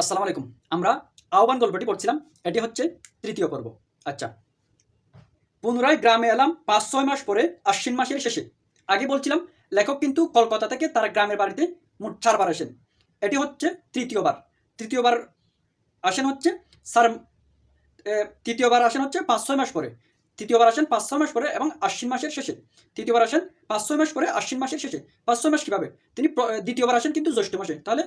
আসসালামু আলাইকুম। আমরা আহ্বান গল্পটি পড়ছিলাম, এটি হচ্ছে তৃতীয় পর্ব। আচ্ছা পুনরায় গ্রামে এলাম পাঁচ ছয় মাস পরে আশ্বিন মাসের শেষে। আগে বলছিলাম, লেখক কিন্তু কলকাতা থেকে তার গ্রামের বাড়িতে মোট চারবার আসেন। এটি হচ্ছে তৃতীয়বার। তৃতীয়বার আসেন হচ্ছে স্যার তৃতীয়বার আসেন হচ্ছে পাঁচ ছয় মাস পরে। তৃতীয়বার আসেন পাঁচ ছয় মাস পরে এবং আশ্বিন মাসের শেষে। তৃতীয়বার আসেন পাঁচ ছয় মাস পরে আশ্বিন মাসের শেষে। পাঁচ ছয় মাস কীভাবে? তিনি দ্বিতীয়বার আসেন কিন্তু জ্যৈষ্ঠ মাসে। তাহলে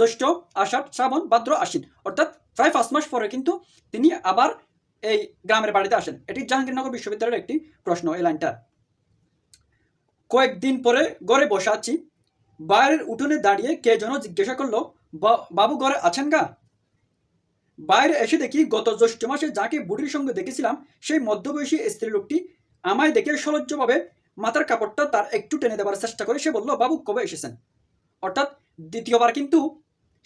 জ্যৈষ্ঠ, আষাঢ় শ্রাবণ ভাদ্র আশ্বিন। অর্থাৎ প্রায় পাঁচ মাস পরে কিন্তু তিনি আবার এই গ্রামের বাড়িতে আসেন। এটি জাহাঙ্গীরনগর বিশ্ববিদ্যালয়ের একটি প্রশ্ন এই লাইনটা। কয়েকদিন পরে ঘরে বসে আছি। বাইরের উঠোনে দাঁড়িয়ে কে যেন জিজ্ঞাসা করল বাবু ঘরে আছেন গা? বাইরে এসে দেখি গত জ্যৈষ্ঠ মাসে যাকে বুড়ির সঙ্গে দেখেছিলাম, সেই মধ্যবয়সী স্ত্রী লোকটি আমায় দেখে সলজ্জভাবে মাথার কাপড়টা তার একটু টেনে দেওয়ার চেষ্টা করে সে বলল, বাবু কবে এসেছেন? অর্থাৎ দ্বিতীয়বার কিন্তু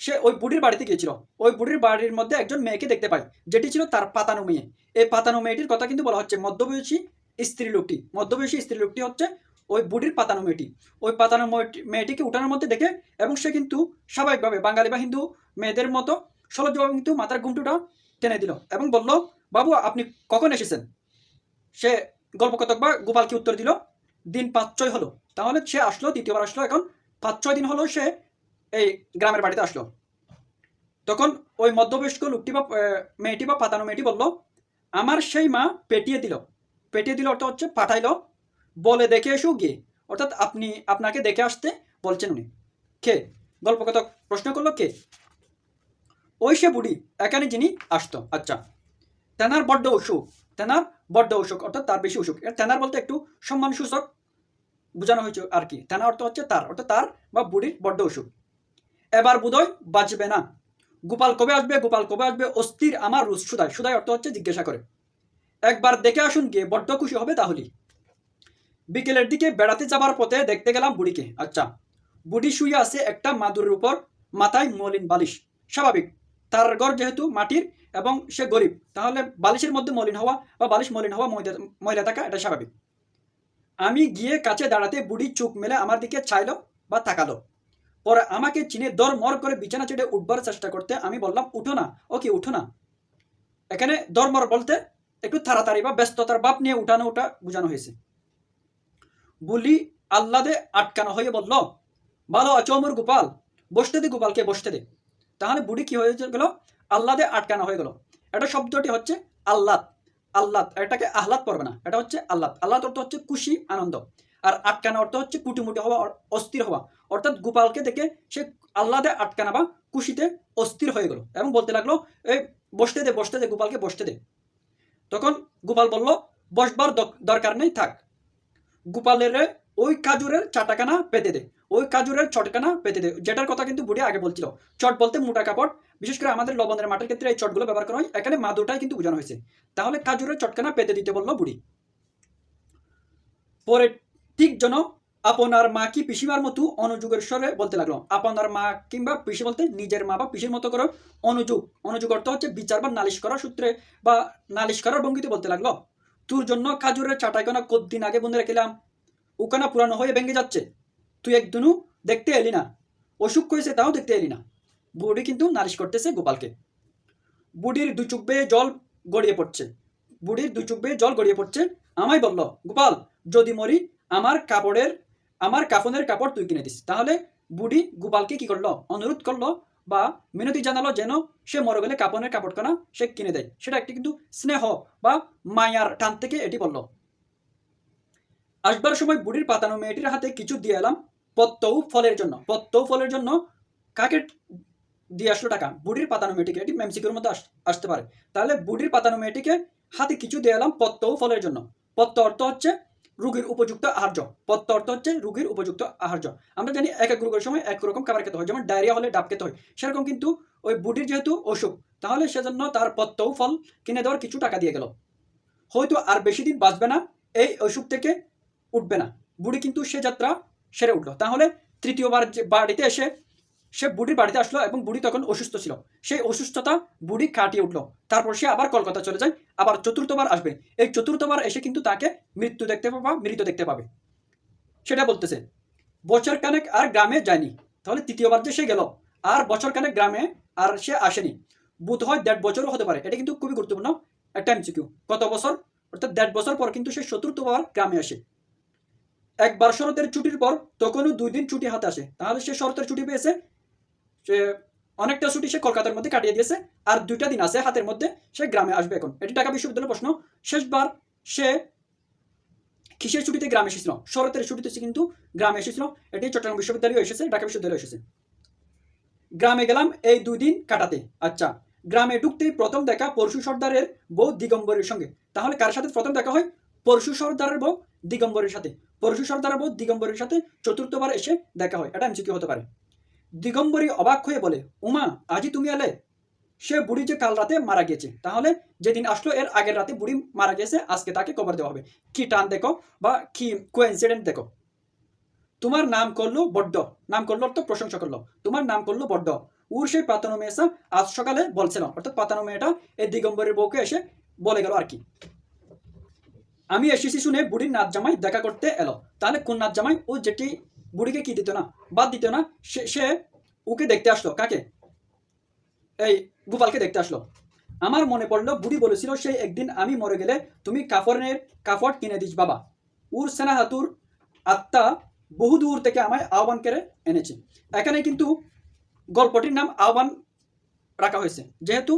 সে ওই বুড়ির বাড়িতে গিয়েছিল। ওই বুড়ির বাড়ির মধ্যে একজন মেয়েকে দেখতে পায় যেটি ছিল তার পাতানো মেয়ে। এই পাতানো মেয়েটির কথা কিন্তু বলা হচ্ছে, মধ্যবয়সী স্ত্রী লোকটি। মধ্যবয়সী স্ত্রী লোকটি হচ্ছে ওই বুড়ির পাতানো মেয়েটি। ওই পাতানো মেয়েটিকে উঠানোর মধ্যে দেখে এবং সে কিন্তু স্বাভাবিকভাবে বাঙালি বা হিন্দু মেয়েদের মতো সলজ্জভাবে কিন্তু মাথার ঘুমটুটা টেনে দিল এবং বলল, বাবু, আপনি কখন এসেছেন? সে গল্পকথক বা গোপালকে উত্তর দিল, দিন পাঁচ ছয় হলো। তাহলে সে আসলো, দ্বিতীয়বার আসলো, এখন পাঁচ ছয় দিন হলো সে এই গ্রামের বাড়িতে আসলো। তখন ওই মধ্যবয়স্ক লোকটি বা মেয়েটি বা পাতানো মেয়েটি বলল, আমার সেই মা পেটিয়ে দিল। পেটিয়ে দিল অর্থ হচ্ছে পাঠাইলো। বলে দেখে এসো গিয়ে। অর্থাৎ আপনি, আপনাকে দেখে আসতে বলছেন উনি। কে? গল্পকথক প্রশ্ন করল কে? ওই সে বুড়ি এখানে যিনি আসতো। আচ্ছা তেনার বড্ড অসুখ। তেনার বড্ড অসুখ, অর্থাৎ তার বেশি অসুখ। তেনার বলতে একটু সম্মান সূচক বোঝানো হয়েছে আর কি। তেনা অর্থ হচ্ছে তার, অর্থাৎ তার বা বুড়ির বড্ড অসুখ। এবার বোধহয় বাঁচবে না। গোপাল কবে আসবে? গোপাল কবে আসবে? অস্থির আমার রুজ সুদায় সুদায় অর্থ হচ্ছে জিজ্ঞাসা করে। একবার দেখে আসুন গিয়ে, বড্ড খুশি হবে তাহলে বিকেলের দিকে বেড়াতে যাবার পথে দেখতে গেলাম বুড়িকে। আচ্ছা বুড়ি শুয়ে আছে একটা মাদুরের উপর, মাথায় মলিন বালিশ। স্বাভাবিক, তার ঘর যেহেতু মাটির এবং সে গরিব, তাহলে বালিশের মধ্যে মলিন হওয়া বা বালিশ মলিন হওয়া ময়লা থাকা এটা স্বাভাবিক। আমি গিয়ে কাছে দাঁড়াতে বুড়ি চোখ মেলে আমার দিকে চাইলো বা তাকালো। পরে আমাকে চিনে দর মর করে বিছানা চেড়ে উঠবার চেষ্টা করতে আমি বললাম, উঠো না। ওকে উঠো না? এখানে দরমর বলতে একটু তাড়াতাড়ি বা ব্যস্ততার বাপ নিয়ে উঠানো ওটা বোঝানো হয়েছে। বুলি আহ্লাদে আটকানো হয়ে বলল, ভালো আছো অমর গোপাল? বসতে দে গোপালকে, বসতে দে। তাহলে বুড়ি কি হয়ে গেল? আহ্লাদে আটকানো হয়ে গেল। এটা শব্দটি হচ্ছে আহ্লাদ। আহ্লাদ, এটাকে আহ্লাদ পড়বে না, এটা হচ্ছে আহ্লাদ। আহ্লাদ অর্থ হচ্ছে খুশি, আনন্দ। আর আটকানো অর্থ হচ্ছে কুটিমুটি হওয়া অস্থির হওয়া। অর্থাৎ গোপালকে দেখে সে আহ্লাদে আটকানা বা খুশিতে অস্থির হয়ে গেল এবং বলতে লাগল, এই, বসতে দে বসতে দে, গোপালকে বসতে দে। তখন গোপাল বলল, বসবার দরকার নেই, থাক। গোপালের ওই কাজুরের চাটাকানা পেতে দে, ওই কাজুরের চটকানা পেতে দে। যেটার কথা কিন্তু বুড়ি আগে বলছিল। চট বলতে মোটা কাপড়, বিশেষ করে আমাদের লবণের মাঠের ক্ষেত্রে এই চটগুলো ব্যবহার করা হয়, এখানে মাদুটাই কিন্তু বোঝানো হয়েছে। তাহলে কাজুরের চটকানা পেতে দিতে বলল বুড়ি। পরে ঠিক যেন আপনার মা কি পিসিমার মতো অনুযোগের স্বরে বলতে লাগল? আপনার মা কিংবা পিসি বলতে নিজের মা বা পিসির মতো করে অনুযোগ অনুযোগ অর্থ হচ্ছে বিচার বা নালিশ করার সূত্রে বা নালিশ করার ভঙ্গিতে বলতে লাগল। তোর জন্য কাজুরের চাটাইকোনা কতদিন আগে বন্ধু রেখেলাম? ওখানা পুরানো হয়ে ভেঙে যাচ্ছে। তুই একদিনও দেখতে এলি না। অসুখ হয়েছে তাও দেখতে এলি না। বুড়ি কিন্তু নালিশ করতেছে গোপালকে। বুড়ির দু চোখ বেয়ে জল গড়িয়ে পড়ছে। বুড়ির দু চোখ বেয়ে জল গড়িয়ে পড়ছে। আমায় বলল, গোপাল, যদি মরি আমার কাপড়ের, আমার কাফনের কাপড় তুই কিনে দিস। তাহলে বুড়ি গোপালকে কি করল? অনুরোধ করল বা মিনতি জানালো যেন সে মরে গেলে কাপনের কাপড়খানা সে কিনে দেয়। সেটা একটি কিন্তু স্নেহ বা মায়ার টান থেকে এটি বলল। আসবার সময় বুড়ির পাতানো মেয়েটির হাতে কিছু দিয়ে এলাম পত্তৌ ফলের জন্য। পত্তৌ ফলের জন্য কাকে দিয়ে আসলো টাকা? বুড়ির পাতানো মেয়েটিকে। এটি মেমসিকের মধ্যে আস- আসতে পারে। তাহলে বুড়ির পাতানো মেয়েটিকে হাতে কিছু দিয়ে এলাম পত্তৌ ফলের জন্য। পত্ত অর্থ হচ্ছে রুগীর উপযুক্ত আহার্য। পত্ত অর্থ হচ্ছে রুগীর উপযুক্ত আহার্য। আমরা জানি এক এক রোগের সময় এক রকম খাবার খেতে হয়, যেমন ডায়রিয়া হলে ডাব খেতে হয়। সেরকম কিন্তু ওই বুড়ির যেহেতু অসুখ, তাহলে সেজন্য তার পত্তৌ ফল কিনে দেওয়ার কিছু টাকা দিয়ে গেল। হয়তো আর বেশি দিন বাঁচবে না, এই অসুখ থেকে উঠবে না। বুড়ি কিন্তু সে যাত্রা সেরে উঠল। তাহলে তৃতীয়বার যে বাড়িতে এসে সে বুড়ির বাড়িতে আসলো এবং বুড়ি তখন অসুস্থ ছিল। সেই অসুস্থতা বুড়ি কাটিয়ে উঠল। তারপর সে আবার কলকাতা চলে যায়, আবার চতুর্থবার আসবে। এই চতুর্থবার এসে কিন্তু তাকে মৃত্যু দেখতে পাবে, মৃত দেখতে পাবে। সেটা বলতেছে, বছর কানেক আর গ্রামে যায়নি। তাহলে তৃতীয়বার যে সে গেল, আর বছর কানেক গ্রামে আর সে আসেনি। বোধ হয় দেড় বছরও হতে পারে। এটা কিন্তু খুবই গুরুত্বপূর্ণ একটা এমসিকিউ কত বছর? অর্থাৎ দেড় বছর পর কিন্তু সে চতুর্থবার গ্রামে আসে। একবার শরতের ছুটির পর তখনও দুই দিন ছুটি হাতে আসে। তাহলে সে শরতের ছুটি পেয়েছে অনেকটা ছুটি সে কলকাতার মধ্যে কাটিয়ে দিয়েছে, আর দুইটা দিন আছে হাতের মধ্যে সে গ্রামে আসবে এখন। এটি ঢাকা বিশ্ববিদ্যালয়ের প্রশ্ন। শেষবার সে কিসের ছুটিতে গ্রামে এসেছিল? শরতের ছুটিতে সে কিন্তু গ্রামে এসেছিল। এটি চট্টগ্রাম বিশ্ববিদ্যালয়ে এসেছে, ঢাকা বিশ্ববিদ্যালয়ে এসেছে। গ্রামে গেলাম এই দুই দিন কাটাতে। আচ্ছা গ্রামে ঢুকতেই প্রথম দেখা পরশু সর্দারের বউ দিগম্বরের সঙ্গে। তাহলে কার সাথে প্রথম দেখা হয়? পরশু সর্দারের বউ দিগম্বরের সাথে। পরশু সর্দারের বউ দিগম্বরের সাথে চতুর্থবার এসে দেখা হয়। এটা এমসিকিউ হতে পারে। দিগম্বরী অবাক হয়ে বলে, উমা, আজই তুমি এলে? সে বুড়ি যে কাল রাতে মারা গিয়েছে, তাহলে যেদিন আসলো এর আগের রাতে বুড়ি মারা গেছে আজকে তাকে কবর দেওয়া হবে। কি টান দেখো বা কি কোইন্সিডেন্ট দেখো। তোমার নাম করল বড্ড, নাম করল অর্থ প্রশংসা করল। তোমার নাম করল বড্ড। উর সেই পাতানো মেয়েসা আজ সকালে বলছিলাম অর্থাৎ পাতানো মেয়েটা এই দিগম্বরের বউকে এসে বলে গেল আর কি। আমি এসেছি শুনে বুড়ির নাচ জামাই দেখা করতে এলো। তাহলে কোন নাচ জামাই ও যেটি বুড়িকে কি দিত না? বাদ দিত না? সে সে ওকে দেখতে আসলো। কাকে? এই গোপালকে দেখতে আসলো। আমার মনে পড়ল, বুড়ি বলেছিল সেই একদিন আমি মরে গেলে তুমি কাপড়ের কাপড় কিনে দিস, বাবা। উর সেনা হাতুর আত্মা বহু দূর থেকে আমায় আহ্বান করে এনেছে। এখানে কিন্তু গল্পটির নাম আহ্বান রাখা হয়েছে। যেহেতু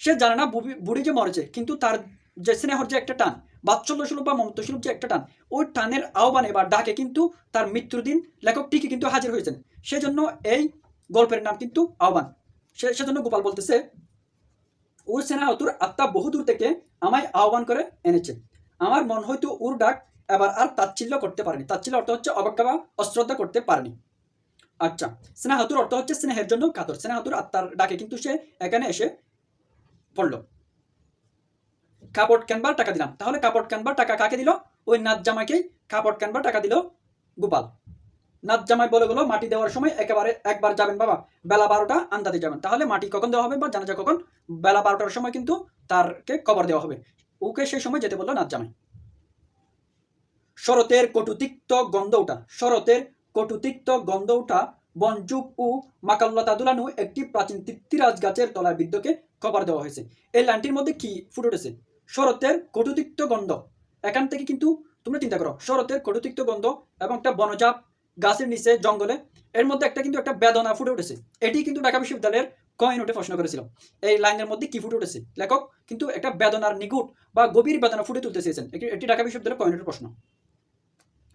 সে জানে না বুড়ি যে মরেছে, কিন্তু তার যে স্নেহর যে একটা টান বাৎসল্য সুলভ বা মমত্ব সুলভ যে একটা টান, ওই টানের আহ্বানে বা ডাকে কিন্তু তার মৃত্যুর দিন লেখক ঠিকই কিন্তু হাজির হয়েছেন। সেজন্য এই গল্পের নাম কিন্তু আহ্বান। সে, সেজন্য গোপাল বলতেছে ওর সেনা আত্মা বহুদূর থেকে আমায় আহ্বান করে এনেছে। আমার মন হয়তো ওর ডাক এবার আর তাচ্ছিল্য করতে পারেনি। তাচ্ছিল্য অর্থ হচ্ছে অবজ্ঞা বা অশ্রদ্ধা করতে পারেনি। আচ্ছা স্নেহাতুর অর্থ হচ্ছে স্নেহের জন্য কাতর। স্নেহাতুর আত্মার ডাকে কিন্তু সে এখানে এসে পড়ল। কাপড় কেনবার টাকা দিলাম। তাহলে কাপড় কেনবার টাকা কাকে দিল? ওই নাচ জামাইকেই কাপড় কেনবার টাকা দিল গোপাল। নাচ জামাই বলে গেলো, মাটি দেওয়ার সময় একেবারে একবার যাবেন বাবা, বেলা বারোটা আন্দাতে যাবেন। তাহলে মাটি কখন দেওয়া হবে বা জানাজা কখন? বেলা বারোটার সময় কিন্তু তারকে কবর দেওয়া হবে। ওকে সেই সময় যেতে বলল নাচ জামাই। শরতের কটুতিক্ত গন্ধ ওঠা, শরতের কটুতিক্ত গন্ধ ওঠা বনযুগ ও মাকাল্লতা দুলানু একটি প্রাচীন তিত্তিরাজ গাছের তলায় বৃদ্ধকে কবর দেওয়া হয়েছে। এই লাইনটির মধ্যে কি ফুটে উঠেছে? শরতের কটুতিক্ত গন্ধ। এখান থেকে কিন্তু তোমরা চিন্তা করো, শরতের কটুতিক্ত গন্ধ এবং একটা বনজাপ গাছের নিচে জঙ্গলে, এর মধ্যে একটা কিন্তু একটা বেদনা ফুটে উঠেছে। এটি কিন্তু ঢাকা বিশ্ববিদ্যালয়ের কয় নোটে প্রশ্ন করেছিল। এই লাইনের মধ্যে কি ফুটে উঠেছে? লেখক কিন্তু একটা বেদনার নিগুট বা গভীর বেদনা ফুটে তুলতে চেয়েছেন। এটি- ঢাকা বিশ্ববিদ্যালয়ের কয় নোটের প্রশ্ন।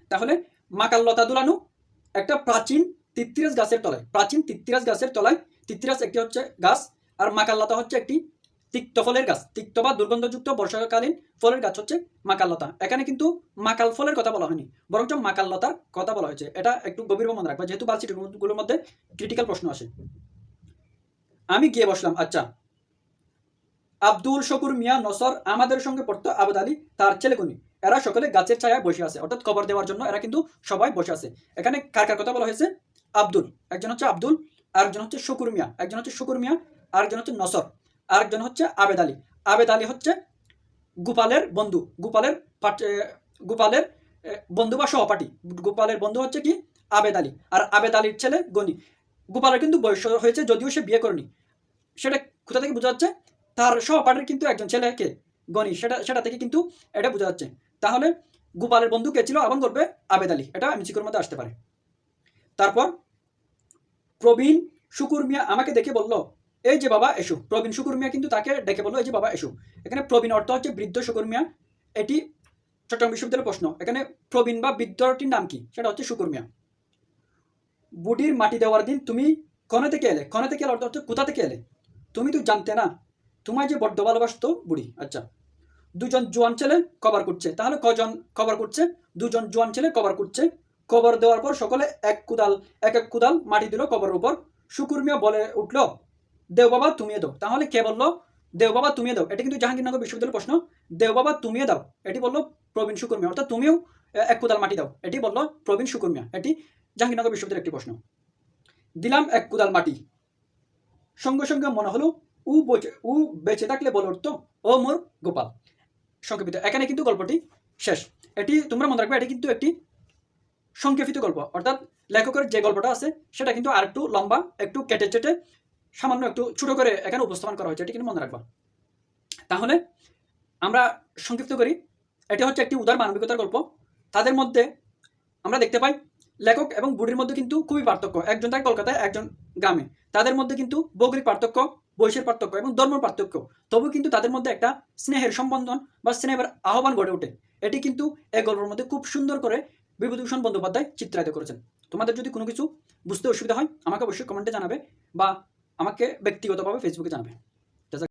তাহলে মাকাল্লতা দুলানু একটা প্রাচীন তিত্তিরাজ গাছের তলায়, প্রাচীন তিত্তিরাজ গাছের তলায় তিত্তিরাজ একটি হচ্ছে গাছ আর মাকাল্লতা হচ্ছে একটি তিক্ত ফলের গাছ। তিক্ত বা দুর্গন্ধযুক্ত বর্ষাকালীন ফলের গাছ হচ্ছে মাকাল্লতা। এখানে কিন্তু মাকাল ফলের কথা বলা হয়নি, বরঞ্চ মাকাল্লতার কথা বলা হয়েছে। এটা একটু গভীরভাবে মনে রাখবা, যেহেতু বার্ষিকগুলোর মধ্যে ক্রিটিক্যাল প্রশ্ন আসে। আমি গিয়ে বসলাম আচ্ছা আব্দুল শকুর মিয়া নসর আমাদের সঙ্গে পড়তো আবদ আলী, তার ছেলেগুনি এরা সকলে গাছের ছায়ায় বসে আছে, অর্থাৎ খবর দেওয়ার জন্য এরা কিন্তু সবাই বসে আছে। এখানে কার কার কথা বলা হয়েছে? আব্দুল। একজন হচ্ছে আব্দুল, আরেকজন হচ্ছে শকুর মিয়া, একজন হচ্ছে শকুর মিয়া, আরেকজন হচ্ছে নসর। আরেকজন হচ্ছে আবেদ আলী। আবেদ আলী হচ্ছে গোপালের বন্ধু। গোপালের গোপালের বন্ধু বা সহপাঠী। গোপালের বন্ধু হচ্ছে কি? আবেদ আলী। আর আবেদ আলীর ছেলে গনি। গোপালের কিন্তু বয়স হয়েছে যদিও সে বিয়ে করেনি। সেটা কোথা থেকে বোঝা যাচ্ছে? তার সহপাঠীর কিন্তু একজন ছেলেকে, গনি। সেটা সেটা থেকে কিন্তু এটা বোঝা যাচ্ছে। তাহলে গোপালের বন্ধু কে ছিল? এবং করবে আবেদ আলী। এটা আমি এমসিকুর মধ্যে আসতে পারে। তারপর প্রবীণ শুকুর মিয়া আমাকে দেখে বলল এই যে বাবা এসু, প্রবীণ শুকুর মিয়া কিন্তু তাকে ডেকে বলল এই যে বাবা এসু। এখানে প্রবীণ অর্থ হচ্ছে বৃদ্ধ শুকুর মিয়া। এটি চট্টগ্রাম বিশ্ববিদ্যালয়ের প্রশ্ন। এখানে প্রবীণ বা বৃদ্ধটির নাম কি? সেটা হচ্ছে শুকুর মিয়া। বুডির মাটি দেওয়ার দিন তুমি কনে থেকে এলে? কনে থেকে এলে? অর্থ হচ্ছে কোথা থেকে এলে? তুমি তো জানতে না। তোমায় যে বড্ড ভালোবাসতো বুড়ি। আচ্ছা। দুজন জোয়ান ছেলে কভার করছে। তাহলে কজন কভার করছে? দুজন জোয়ান ছেলে কভার করছে। কবর দেওয়ার পর সকলে এক কুদাল, এক এক কুদাল মাটি দিল কবরের উপর। শুকুর মিয়া বলে উঠল দেও বাবা তুমিয়ে দাও। তাহলে কে বলল? দেও বাবা তুমিয়ে দাও। এটা কিন্তু জাহাঙ্গীরনগর বিশ্ববিদ্যালয়ের প্রশ্ন। দেও বাবা তুমিয়ে দাও। এটি বলল প্রবীণ শুকুর মিয়া অর্থাৎ তুমিও এক কুদাল মাটি দাও। এটি বলল প্রবীণ শুকুর মিয়া এটি জাহাঙ্গীরনগর বিশ্ববিদ্যালয়ের একটি প্রশ্ন। দিলাম এক কুদাল মাটি। সঙ্গে সঙ্গে মনে হলো, উ বেঁচে উ বেঁচে থাকলে বলে উঠতো ও মোর গোপাল। সংক্ষেপিত। এখানে কিন্তু গল্পটি শেষ। এটি, তোমরা মনে রাখবে, এটি কিন্তু একটি সংক্ষেপিত গল্প। অর্থাৎ লেখকের যে গল্পটা আছে, সেটা কিন্তু আর একটু লম্বা, একটু কেটে চেটে সামান্য একটু ছোট করে এখানে উপস্থাপন করা হয়েছে, এটি কিন্তু মনে রাখবা। তাহলে আমরা সংক্ষিপ্ত করি। এটি হচ্ছে একটি উদার মানবিকতার গল্প। তাদের মধ্যে আমরা দেখতে পাই, লেখক এবং বুড়ির মধ্যে কিন্তু খুবই পার্থক্য। একজন থাকে কলকাতায়, একজন গ্রামে। তাদের মধ্যে কিন্তু ভৌগোলিক পার্থক্য বয়সের পার্থক্য এবং ধর্মের পার্থক্য। তবু কিন্তু তাদের মধ্যে একটা স্নেহের সম্বন্ধন বা স্নেহের আহ্বান গড়ে ওঠে। এটি কিন্তু এই গল্পের মধ্যে খুব সুন্দর করে বিভূতিভূষণ বন্দ্যোপাধ্যায় চিত্রায়িত করেছেন। তোমাদের যদি কোনো কিছু বুঝতে অসুবিধা হয়, আমাকে অবশ্যই কমেন্টে জানাবে বা আমাকে ব্যক্তিগতভাবে ফেসবুকে জানাবে।